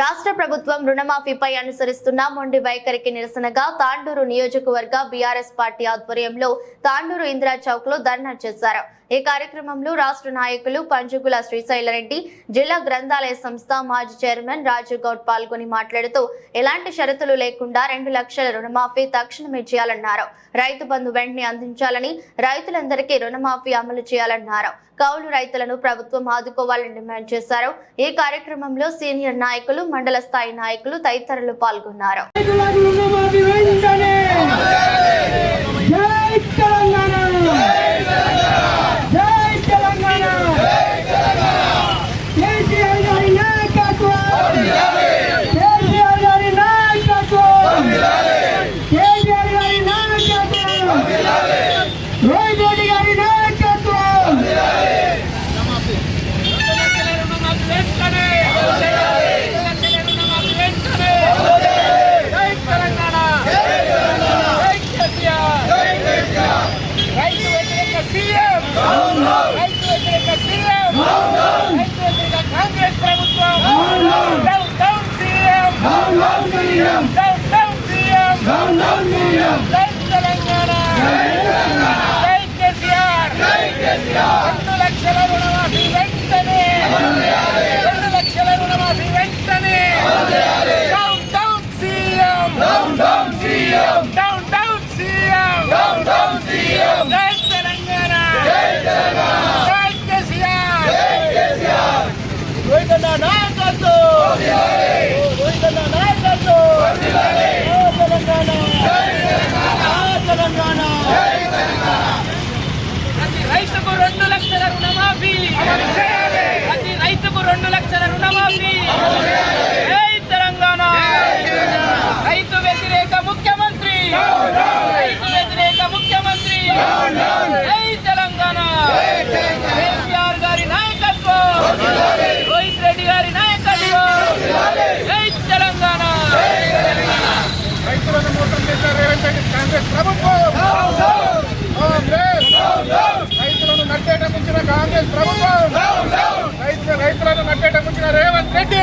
రాష్ట్ర ప్రభుత్వం రుణమాఫీపై అనుసరిస్తున్న మొండి వైఖరికి నిరసనగా తాండూరు నియోజకవర్గ బీఆర్ఎస్ పార్టీ ఆధ్వర్యంలో తాండూరు ఇందిరా చౌక్లో ధర్నా చేశారు. ఈ కార్యక్రమంలో రాష్ట్ర నాయకులు పంచుకుల శ్రీశైలరెడ్డి జిల్లా గ్రంథాలయ సంస్థ మాజీ చైర్మన్ రాజు గౌడ్ పాల్గొని మాట్లాడుతూ ఎలాంటి షరతులు లేకుండా రెండు లక్షల రుణమాఫీ తక్షణమే చేయాలన్నారు. రైతు బంధు వెంటనే అందించాలని రైతులందరికీ రుణమాఫీ అమలు చేయాలన్నారు. కౌలు రైతులను ప్రభుత్వం ఆదుకోవాలని డిమాండ్ చేశారు. ఈ కార్యక్రమంలో సీనియర్ నాయకులు మండల స్థాయి నాయకులు తదితరులు పాల్గొన్నారు. జై తెలంగాణ జై తెలంగాణ కేసీఆర్ గారి నాయకత్వం కేసీఆర్ గారి నాయకత్వం కేసీఆర్ గారి నాయకత్వం రోహిత్ రెడ్డి గారి నాయకత్వం రైతు వ్యతిరేక సీఎం రైతు వ్యతిరేక సీఎం రైతు వ్యతిరేక కాంగ్రెస్ ప్రభుత్వం down down CM down down CM జై తెలంగాణ. జై కేసీఆర్. రెండు లక్షల రుణమాఫీ వెంటనే రెండు లక్షల రుణమాఫీ వెంటనే down down CM down down CM down down CM down down CM జై తెలంగాణ జై తెలంగాణ జై కేసీఆర్ జై కేసీఆర్ రోహితన్న నాయకత్వం రోహితన్న నాయకత్వం ఓ తెలంగాణ జై తెలంగాణ జై తెలంగాణ ప్రతి రైతుకు రెండు లక్షల రుణమాఫీ ప్రతి రైతుకు రెండు లక్షల రుణమాఫీ. జై తెలంగాణ. రైతు వ్యతిరేక ముఖ్యమంత్రి. రైతు వ్యతిరేక ముఖ్యమంత్రి. జై తెలంగాణ. కేసీఆర్ గారి నాయకత్వం. రోహిత్ రెడ్డి గారి నాయకత్వం. జై తెలంగాణ. రైతులను మోసం చేశారు రేవంత్ రెడ్డి. కాంగ్రెస్ ప్రభుత్వం. రైతులను నట్టేట ముంచిన కాంగ్రెస్ ప్రభుత్వం. రైతులను ముంచిన రేవంత్ రెడ్డి.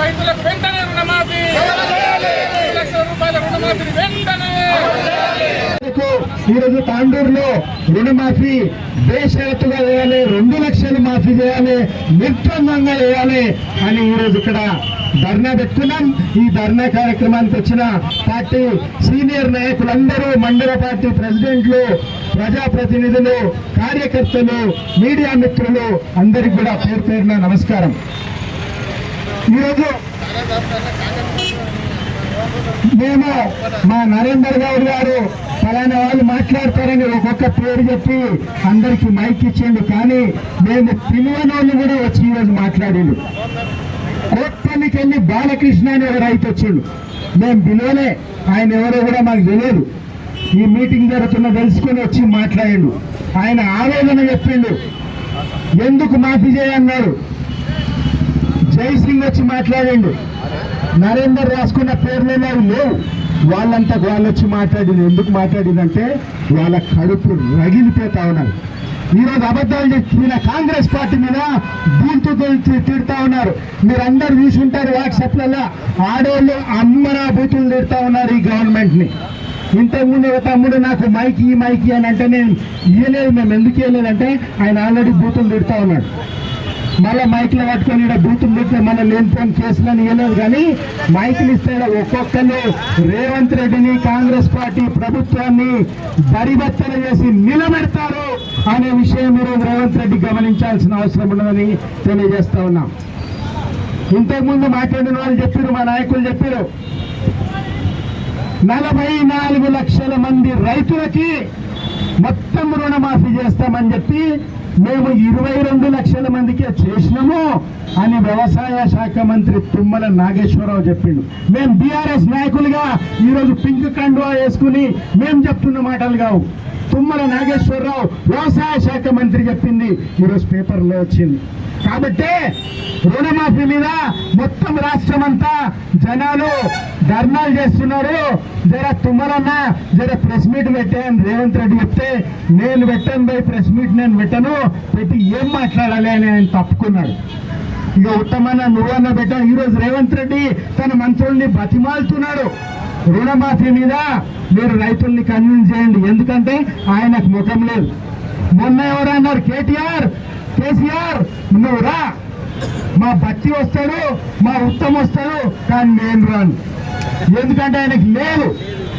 రైతులకు వెంటనే రుణమాఫీ. లక్షల రూపాయల రుణమాఫీ వెంటనే ఈరోజు తాండూరులో రుణమాఫీ బేషరతుగా చేయాలి రెండు లక్షలు మాఫీ చేయాలి. నిర్బంధంగా చేయాలి అని ఈరోజు ఇక్కడ ధర్నా పెట్టుకున్నాం. ఈ ధర్నా కార్యక్రమానికి వచ్చిన పార్టీ సీనియర్ నాయకులందరూ మండల పార్టీ ప్రెసిడెంట్లు ప్రజాప్రతినిధులు కార్యకర్తలు మీడియా మిత్రులు అందరికి కూడా పేరు పేరున నమస్కారం. ఈరోజు మేము మా నరేందర్ గౌడ్ గారు ఫలానా వాళ్ళు మాట్లాడతారని ఒక్కొక్క పేరు చెప్పి అందరికి మైక్ ఇచ్చిండు. కానీ మేము పిలువని వాళ్ళు కూడా వచ్చి ఈరోజు మాట్లాడిండు. కోట్పల్లికి వెళ్ళి బాలకృష్ణ అని ఒక రైతు వచ్చిండు. మేము పిలువలే ఆయన ఎవరో కూడా మాకు తెలియదు. ఈ మీటింగ్ జరుగుతున్న తెలుసుకొని వచ్చి మాట్లాడిండు. ఆయన ఆవేదన చెప్పిండు. ఎందుకు మాఫీ చేయన్నాడు జై సింగ్ వచ్చి మాట్లాడిండు. నరేందర్ రాసుకున్న పేర్లలో అవి లేవు. వాళ్ళంతా వాళ్ళు వచ్చి మాట్లాడింది ఎందుకు మాట్లాడిందంటే వాళ్ళ కడుపు రగిలిపోతా ఉన్నారు ఈరోజు అబద్ధాలు చెప్పిన కాంగ్రెస్ పార్టీ మీద దీంతో తిడతా ఉన్నారు. మీరు అందరు చూసుంటారు వాట్సాప్లలో ఆడవాళ్ళు అమ్మరా బూతులు తిడతా ఉన్నారు ఈ గవర్నమెంట్ని ఇంతకుముందు ఒక తమ్ముడు నాకు మైకి మైకి అని అంటే నేను ఇయ్యలేదు మేము ఎందుకు ఇవ్వలేదంటే ఆయన ఆల్రెడీ బూతులు తిడతా ఉన్నాడు. మళ్ళీ మైక్లో పట్టుకొని ఇక్కడ బూతులు తిడితే మళ్ళీ లేనిపోయిన కేసులని ఇవ్వలేదు కానీ మైకులు ఇస్తే ఒక్కొక్కరు రేవంత్ రెడ్డిని కాంగ్రెస్ పార్టీ ప్రభుత్వాన్ని బరిబత్తన చేసి నిలబెడతారు అనే విషయం ఈరోజు రేవంత్ రెడ్డి గమనించాల్సిన అవసరం ఉన్నదని తెలియజేస్తా ఉన్నాం. ఇంతకుముందు మాట్లాడిన వాళ్ళు చెప్పారు మా నాయకులు చెప్పారు నలభై నాలుగు లక్షల మంది రైతులకి మొత్తం రుణమాఫీ చేస్తామని చెప్పి మేము ఇరవై రెండు లక్షల మందికే చేసినాము అని వ్యవసాయ శాఖ మంత్రి తుమ్మల నాగేశ్వరరావు చెప్పిండు. మేము బీఆర్ఎస్ నాయకులుగా ఈరోజు పింక్ కండువా వేసుకుని మేము చెప్తున్న మాటలు కావు. తుమ్మల నాగేశ్వరరావు వ్యవసాయ శాఖ మంత్రి చెప్పింది. ఈరోజు పేపర్లో వచ్చింది. కాబట్టి రుణమాఫీ మీద మొత్తం రాష్ట్రం అంతా జనాలు ధర్నాలు చేస్తున్నారు. జర తుమ్మలన్న జర ప్రెస్ మీట్ పెట్టాను రేవంత్ రెడ్డి చెప్తే నేను పెట్టాను బై ప్రెస్ మీట్ నేను పెట్టను పెట్టి ఏం మాట్లాడాలి అని ఆయన తప్పుకున్నాడు. ఇక ఉత్తమన్న నువ్వన్న పెట్టాను ఈరోజు రేవంత్ రెడ్డి తన మంత్రుల్ని బతిమాలుతున్నాడు. రుణమాఫీ మీద మీరు రైతుల్ని కన్విన్స్ చేయండి. ఎందుకంటే ఆయనకు ముఖం లేదు. మొన్న ఎవరన్నారు? కేటీఆర్? కేసీఆర్ నువ్వు రా. మా భక్తి వస్తాడు మా ఉత్తమ్ వస్తాడు కానీ నేను రాను. ఎందుకంటే ఆయనకు లేదు.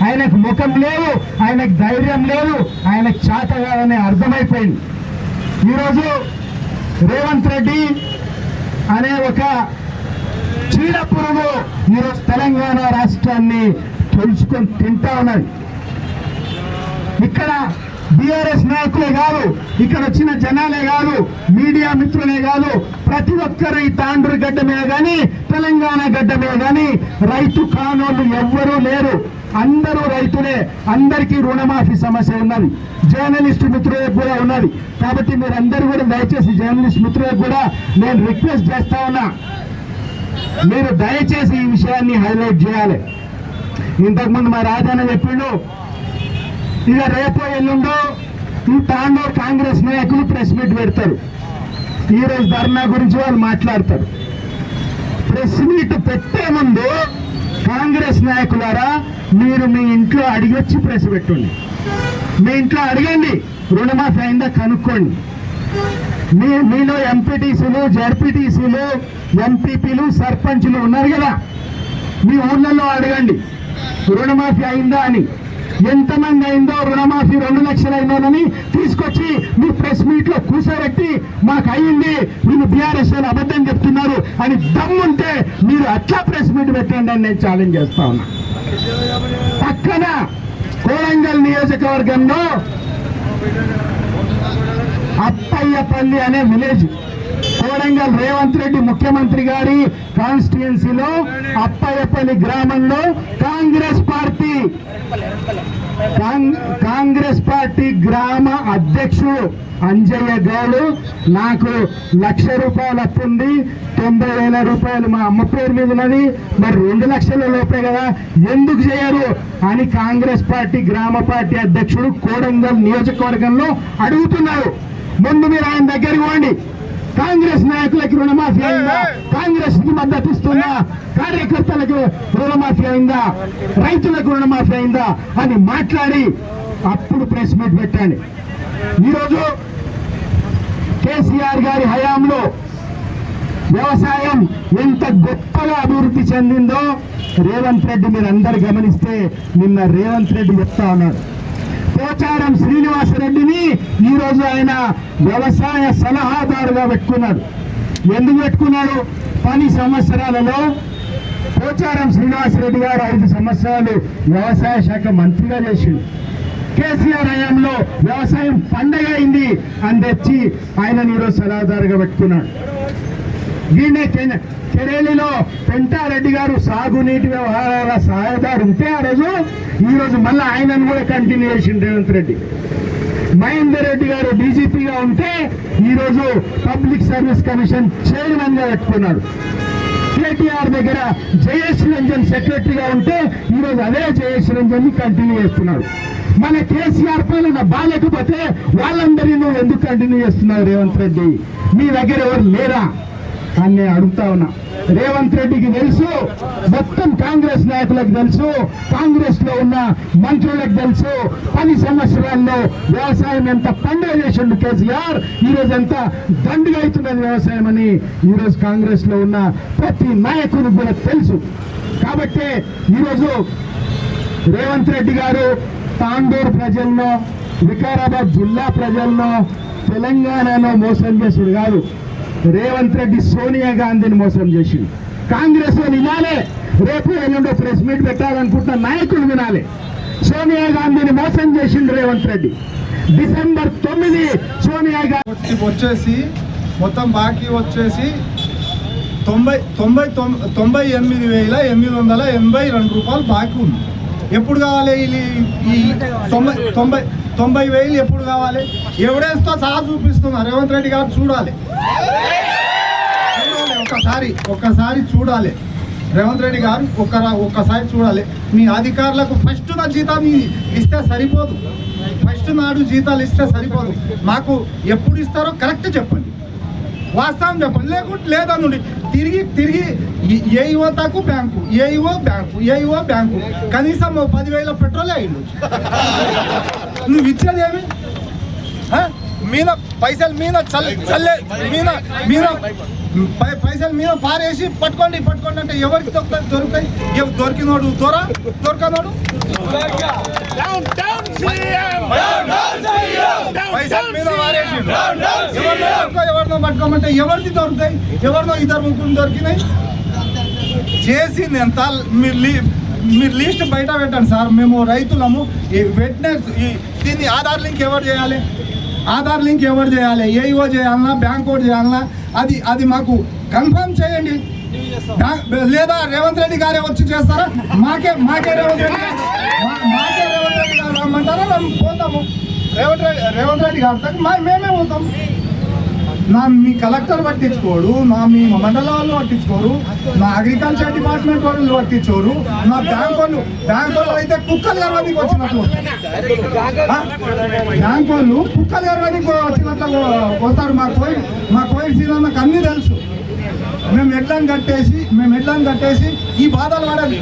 ఆయనకు ముఖం లేదు ఆయనకు ధైర్యం లేదు ఆయనకు చేత కాదని అర్థమైపోయింది. ఈరోజు రేవంత్ రెడ్డి అనే ఒక చీడ పురుగు ఈరోజు తెలంగాణ రాష్ట్రాన్ని తొలుచుకొని తింటా ఉన్నది ఇక్కడ బీఆర్ఎస్ నాయకులే కాదు ఇక్కడ వచ్చిన జనాలే కాదు మీడియా మిత్రులే కాదు ప్రతి ఒక్కరు ఈ తాండ్రు గడ్డ మీద కానీ తెలంగాణ గడ్డ మీద కానీ రైతు కానోళ్ళు ఎవ్వరూ లేరు. అందరూ రైతులే. అందరికీ రుణమాఫీ సమస్య ఉన్నది. జర్నలిస్ట్ మిత్రులకు కూడా ఉన్నది. కాబట్టి మీరు కూడా దయచేసి జర్నలిస్ట్ మిత్రులకు కూడా నేను రిక్వెస్ట్ చేస్తా ఉన్నా. మీరు దయచేసి ఈ విషయాన్ని హైలైట్ చేయాలి. ఇంతకుముందు మా రాజన్న చెప్పిండు ఇక రేపో ఎల్లుండో ఈ తాండూరు కాంగ్రెస్ నాయకులు ప్రెస్ మీట్ పెడతారు. ఈరోజు ధర్నా గురించి వాళ్ళు మాట్లాడతారు. ప్రెస్ మీట్ పెట్టే ముందు కాంగ్రెస్ నాయకులారా మీరు మీ ఇంట్లో అడిగొచ్చి ప్రెస్ పెట్టండి. మీ ఇంట్లో అడగండి రుణమాఫీ అయిందా కనుక్కోండి. మీ మీలో ఎంపీటీసీలు జడ్పీటీసీలు ఎంపీపీలు సర్పంచ్లు ఉన్నారు కదా మీ ఊళ్ళల్లో అడగండి రుణమాఫీ అయిందా అని. ఎంతమంది అయిందో రుణమాఫీ రెండు లక్షలు అయిందోనని తీసుకొచ్చి మీ ప్రెస్ మీట్లో కూర్చోబెట్టి మాకు అయ్యింది. వీళ్ళు బీఆర్ఎస్ వాళ్ళు అబద్ధం చెప్తున్నారు అని దమ్ముంటే మీరు అట్లా ప్రెస్ మీట్ పెట్టండి అని నేను ఛాలెంజ్ చేస్తా ఉన్నా. పక్కన కోడంగల్ నియోజకవర్గంలో అప్పయ్యపల్లి అనే విలేజ్ కోడంగల్ రేవంత్ రెడ్డి ముఖ్యమంత్రి గారి కాన్స్టిట్యున్సీలో అప్పయ్యపల్లి గ్రామంలో కాంగ్రెస్ పార్టీ గ్రామ అధ్యక్షుడు అంజయ్య గౌడు నాకు లక్ష రూపాయలు అప్పుంది తొంభై వేల రూపాయలు మా అమ్మ పేరు మీద ఉన్నది. మరి రెండు లక్షల లోపే కదా ఎందుకు చేయరు? అని కాంగ్రెస్ పార్టీ గ్రామ పార్టీ అధ్యక్షుడు కోడంగల్ నియోజకవర్గంలో అడుగుతున్నారు. ముందు మీరు ఆయన దగ్గరికి పోండి. కాంగ్రెస్ నాయకులకి రుణమాఫీ అయిందా? కాంగ్రెస్కి మద్దతు ఇస్తుందా కార్యకర్తలకు రుణమాఫీ అయిందా? రైతులకు రుణమాఫీ అయిందా? అని మాట్లాడి అప్పుడు ప్రెస్ మీట్ పెట్టండి. ఈరోజు కేసీఆర్ గారి హయాంలో వ్యవసాయం ఎంత గొప్పగా అభివృద్ధి చెందిందో రేవంత్ రెడ్డి మీరు అందరు గమనిస్తే నిన్న రేవంత్ రెడ్డి చెప్తా ఉన్నాడు పోచారం శ్రీనివాసరెడ్డిని ఈరోజు ఆయన వ్యవసాయ సలహాదారుగా పెట్టుకున్నాడు. ఎందుకు పెట్టుకున్నాడు? పది సంవత్సరాలలో పోచారం శ్రీనివాసరెడ్డి గారు ఐదు సంవత్సరాలు వ్యవసాయ శాఖ మంత్రిగా చేసింది కేసీఆర్ హయాంలో వ్యవసాయం పండగ అయింది అని తెచ్చి ఆయన ఈరోజు సలహాదారుగా పెట్టుకున్నాడు. దీన్నే చెరేలిలో పెంటారెడ్డి గారు సాగునీటి వ్యవహారాల సహాయదారు ఉంటే ఆ రోజు ఈరోజు మళ్ళీ ఆయనను కూడా కంటిన్యూ చేసిండు రేవంత్ రెడ్డి. మహేందర్ రెడ్డి గారు డీజీపీగా ఉంటే ఈరోజు పబ్లిక్ సర్వీస్ కమిషన్ చైర్మన్గా పెట్టుకున్నాడు. కేటీఆర్ దగ్గర జయేష్ రంజన్ సెక్రటరీగా ఉంటే ఈరోజు అదే జయేష్ రంజన్ని కంటిన్యూ చేస్తున్నాడు. మన కేసీఆర్ పాలన బాగాలేకపోతే వాళ్ళందరినీ నువ్వు ఎందుకు కంటిన్యూ చేస్తున్నావు రేవంత్ రెడ్డి? మీ దగ్గర ఎవరు లేరా? అని నేను అడుగుతా ఉన్నా. రేవంత్ రెడ్డికి తెలుసు మొత్తం కాంగ్రెస్ నాయకులకు తెలుసు కాంగ్రెస్లో ఉన్న మంత్రులకు తెలుసు పది సంవత్సరాల్లో వ్యవసాయం ఎంత పండుగ చేసిండు కేసీఆర్ ఈ ఎంత దండుగా అవుతున్నది వ్యవసాయం అని ఈరోజు కాంగ్రెస్లో ఉన్న ప్రతి నాయకునికి కూడా తెలుసు. కాబట్టి ఈరోజు రేవంత్ రెడ్డి గారు తాండూరు ప్రజలను వికారాబాద్ జిల్లా ప్రజలను తెలంగాణలో మోసం చేసుడు కాదు. రేవంత్ రెడ్డి సోనియా గాంధీని మోసం చేసిండు. కాంగ్రెస్లో వినాలే రేపు ఎల్లుండో ప్రెస్ మీట్ పెట్టాలనుకుంటున్న నాయకులు వినాలి. సోనియా గాంధీని మోసం చేసిండు రేవంత్ రెడ్డి. డిసెంబర్ తొమ్మిది సోనియా గాంధీ వచ్చేసి మొత్తం బాకీ వచ్చేసి తొంభై తొంభై తొంభై ఎనిమిది వేల ఎనిమిది వందల ఎనభై రెండు రూపాయలు బాకీ ఉంది. ఎప్పుడు కావాలి ఈ తొంభై తొంభై తొంభై వేలు ఎప్పుడు కావాలి? ఎవడేస్తో సహా చూపిస్తున్నారు రేవంత్ రెడ్డి గారు చూడాలి. చూడాలి. ఒక్కసారి ఒక్కసారి చూడాలి. రేవంత్ రెడ్డి గారు ఒక్క ఒక్కసారి చూడాలి. మీ అధికారులకు ఫస్ట్ నా జీతం మీ ఇస్తే సరిపోదు. ఫస్ట్ నాడు జీతాలు ఇస్తే సరిపోదు. మాకు ఎప్పుడు ఇస్తారో కరెక్ట్ చెప్పండి. వాస్తవం చెప్పండి. లేకుంటే లేదనుండి తిరిగి తిరిగి ఏ యువతకు బ్యాంకు ఏ యువ బ్యాంకు ఏ యువ బ్యాంకు. కనీసం పదివేల పెట్రోలే అయ్యిండు నువ్వు ఇచ్చేదేమి ఆ? మీద పైసలు మీద చల్ చల్లే మీద మీద పైసలు మీద పారేసి పట్టుకోండి పట్టుకోండి అంటే ఎవరికి దొరుకుతాయి? దొరుకుతాయి? ఎవ- దొరికినోడు దొర? దొరకనోడు? పైసలు మీద పారేసి ఎవరినో పట్టుకోమంటే ఎవరికి దొరుకుతాయి? ఎవరినో ఇద్దరు ముగ్గురు దొరికినాయి? చేసింది ఎంత? మీరు మీరు లిస్ట్ బయట పెట్టండి సార్. మేము రైతులము. ఈ వెంటనే ఈ దీన్ని ఆధార్ లింక్ ఎవరు చేయాలి? ఆధార్ లింక్ ఎవరు చేయాలి? ఏఈఓ చేయాలన్నా బ్యాంక్ ఓట్ చేయాలన్నా అది అది మాకు కన్ఫర్మ్ చేయండి. లేదా రేవంత్ రెడ్డి గారే వచ్చి చేస్తారా? మాకే మాకే రేవంత్ రెడ్డి మా- మాకే రేవంత్ రెడ్డి గారు రమ్మంటారా? మేము పోతాము. రేవంత్ రెడ్డి రేవంత్ రెడ్డి గారు మా- మేమే పోతాం. నా మీ కలెక్టర్ పట్టించుకోడు నా మీ మండల వాళ్ళు పట్టించుకోరు నా అగ్రికల్చర్ డిపార్ట్మెంట్ వాళ్ళు పట్టించుకోరు నా బ్యాంక్ వాళ్ళు బ్యాంక్ వాళ్ళు అయితే కుక్కలు గర్వానికి వచ్చినట్లు. బ్యాంక్ వాళ్ళు కుక్కలు గర్వానికి వచ్చినట్లు పోతారు. మా కోయి మా కోయి సీలో నాకు అన్ని తెలుసు. మేము ఎడ్లను కట్టేసి మేము ఎడ్లను కట్టేసి ఈ బాధలు పడాలి